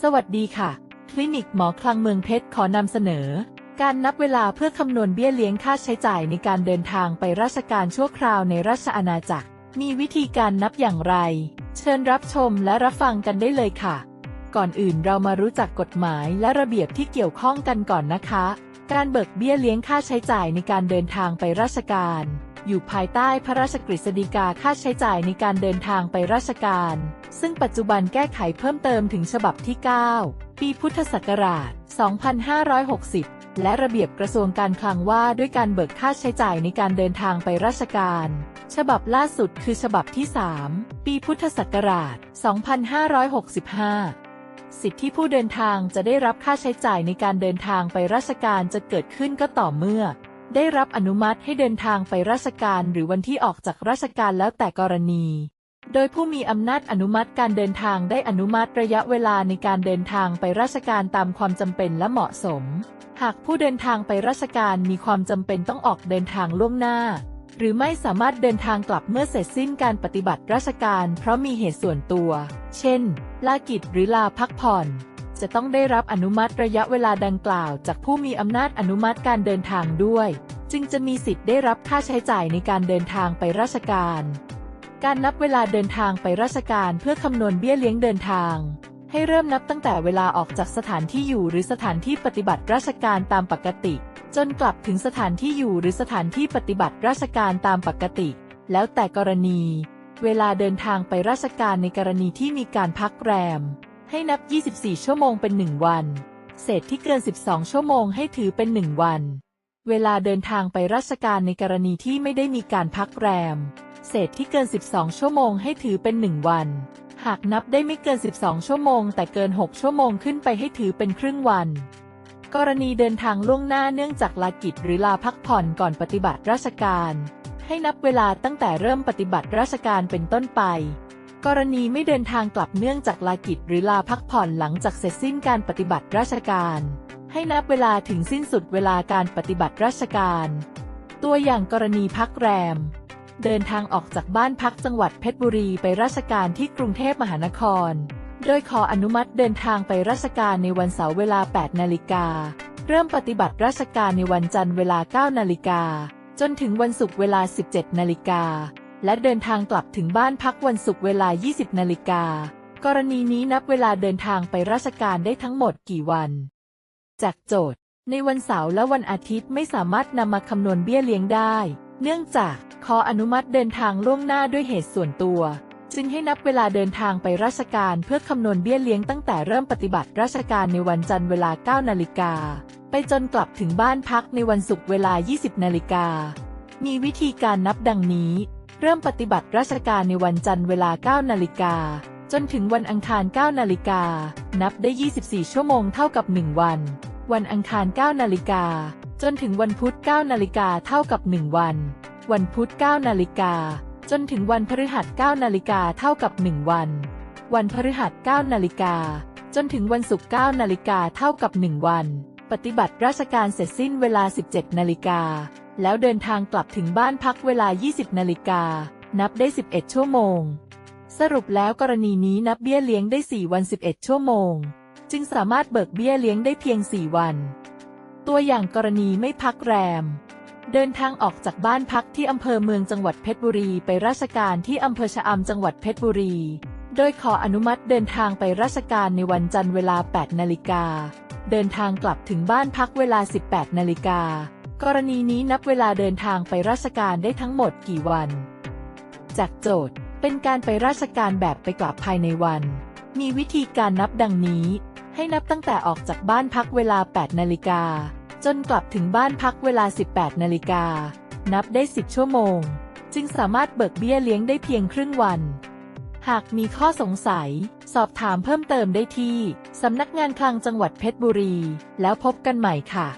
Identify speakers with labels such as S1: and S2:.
S1: สวัสดีค่ะ คลินิกหมอคลังเมืองเพชรขอนำเสนอ การนับเวลาเพื่อคำนวณเบี้ยเลี้ยงค่าใช้จ่ายในการเดินทางไปราชการชั่วคราวในราชอาณาจักร มีวิธีการนับอย่างไร เชิญรับชมและรับฟังกันได้เลยค่ะ ก่อนอื่นเรามารู้จักกฎหมายและระเบียบที่เกี่ยวข้องกันก่อนนะคะ การเบิกเบี้ยเลี้ยงค่าใช้จ่ายในการเดินทางไปราชการ อยู่ภายใต้พระราชกฤษฎีกาค่าใช้จ่ายในการเดินทางไปราชการ ซึ่งปัจจุบันแก้ไขเพิ่มเติมถึงฉบับที่ 9 ปีพุทธศักราช 2560 และระเบียบกระทรวงการคลังว่าด้วยการเบิกค่าใช้จ่ายในการเดินทางไปราชการ ฉบับล่าสุดคือฉบับที่ 3 ปีพุทธศักราช 2565สิทธิผู้เดินทางจะได้รับค่าใช้จ่ายในการเดินทางไปราชการจะเกิดขึ้นก็ต่อเมื่อ ได้รับอนุมัติให้เดินทางไปราชการหรือวันที่ออกจากราชการแล้วแต่กรณี โดยผู้มีอำนาจอนุมัติการเดินทางได้อนุมัติระยะเวลาในการเดินทางไปราชการตามความจำเป็นและเหมาะสม หากผู้เดินทางไปราชการมีความจำเป็นต้องออกเดินทางล่วงหน้า หรือไม่สามารถเดินทางกลับเมื่อเสร็จสิ้นการปฏิบัติราชการ เพราะมีเหตุส่วนตัว เช่น ลากิจหรือลาพักผ่อน จะต้องได้รับอนุมัติระยะเวลาดังกล่าว จากผู้มีอำนาจอนุมัติการเดินทางด้วย จึงจะมีสิทธิ์ได้รับค่าใช้จ่ายในการเดินทางไปราชการ การนับเวลาเดินทางไปราชการเพื่อคำนวณเบี้ยเลี้ยงเดินทาง ให้เริ่มนับตั้งแต่เวลาออกจากสถานที่อยู่หรือสถานที่ปฏิบัติราชการตามปกติ จนกลับถึงสถานที่อยู่หรือสถานที่ปฏิบัติราชการตามปกติ แล้วแต่กรณี เวลาเดินทางไปราชการในกรณีที่มีการพักแรม ให้นับ 24 ชั่วโมงเป็น 1 วัน เศษที่เกิน 12 ชั่วโมงให้ถือเป็น 1 วัน เวลาเดินทางไปราชการในกรณีที่ไม่ได้มีการพักแรม เศษที่เกิน 12 ชั่วโมงให้ถือเป็น 1 วัน หากนับได้ไม่เกิน 12 ชั่วโมง แต่เกิน 6 ชั่วโมงขึ้นไปให้ถือเป็นครึ่งวัน กรณีเดินทางล่วงหน้าเนื่องจากลากิจหรือลาพักผ่อนก่อนปฏิบัติราชการ ให้นับเวลาตั้งแต่เริ่มปฏิบัติราชการเป็นต้นไป กรณีไม่เดินทางกลับเนื่องจากลากิจหรือลาพักผ่อนหลังจากเสร็จสิ้นการปฏิบัติราชการ ให้นับเวลาถึงสิ้นสุดเวลาการปฏิบัติราชการ ตัวอย่างกรณีพักแรม เดินทางออกจากบ้านพักจังหวัดเพชรบุรีไปราชการที่กรุงเทพมหานคร โดยขออนุมัติเดินทางไปราชการในวันเสาร์เวลา 8 นาฬิกา เริ่มปฏิบัติราชการในวันจันทร์เวลา 9 นาฬิกา จนถึงวันศุกร์เวลา 17 นาฬิกา และเดินทางกลับถึงบ้านพักวันศุกร์เวลา 20 นาฬิกา กรณีนี้นับเวลาเดินทางไปราชการได้ทั้งหมดกี่วัน จากโจทย์ ในวันเสาร์และวันอาทิตย์ไม่สามารถนำมาคำนวณเบี้ยเลี้ยงได้ เนื่องจากขออนุมัติเดินทางล่วงหน้าด้วยเหตุส่วนตัว จึงให้นับเวลาเดินทางไปราชการเพื่อคำนวณเบี้ยเลี้ยงตั้งแต่เริ่มปฏิบัติราชการในวันจันทร์เวลา 9 นาฬิกา ไปจนกลับถึงบ้านพักในวันศุกร์เวลา 20 นาฬิกา มีวิธีการนับดังนี้ เริ่มปฏิบัติราชการในวันจันทร์เวลา 9 นาฬิกา จนถึงวันอังคาร 9 นาฬิกา นับได้ 24 ชั่วโมงเท่ากับ 1 วัน วันอังคาร 9 นาฬิกา จนถึงวันพุธ 9 นาฬิกาเท่ากับ 1 วัน วันพุธ 9 นาฬิกา จนถึงวันพฤหัส 9 นาฬิกาเท่ากับ 1 วัน วันพฤหัส 9 นาฬิกา จนถึงวันศุกร์ 9 นาฬิกาเท่ากับ 1 วัน ปฏิบัติราชการเสร็จสิ้นเวลา 17 นาฬิกา แล้วเดินทางกลับถึงบ้านพักเวลา 20 นาฬิกา นับได้ 11 ชั่วโมง สรุปแล้วกรณีนี้นับเบี้ยเลี้ยงได้ 4 วัน 11 ชั่วโมง จึงสามารถเบิกเบี้ยเลี้ยงได้เพียง 4 วัน ตัวอย่างกรณีไม่พักแรม เดินทางออกจากบ้านพักที่อำเภอเมืองจังหวัดเพชรบุรีไปราชการที่อำเภอชะอำจังหวัดเพชรบุรี โดยขออนุมัติเดินทางไปราชการในวันจันทร์เวลา 8 นาฬิกา เดินทางกลับถึงบ้านพักเวลา 18 นาฬิกา กรณีนี้นับเวลาเดินทางไปราชการได้ทั้งหมดกี่วัน จากโจทย์เป็นการไปราชการแบบไปกลับภายในวัน มีวิธีการนับดังนี้ ให้นับตั้งแต่ออกจากบ้านพักเวลา 8 นาฬิกา จนกลับถึงบ้านพักเวลา 18 นาฬิกา นับได้ 10 ชั่วโมง จึงสามารถเบิกเบี้ยเลี้ยงได้เพียงครึ่งวัน หากมีข้อสงสัย สอบถามเพิ่มเติมได้ที่ สำนักงานคลังจังหวัดเพชรบุรี แล้วพบกันใหม่ค่ะ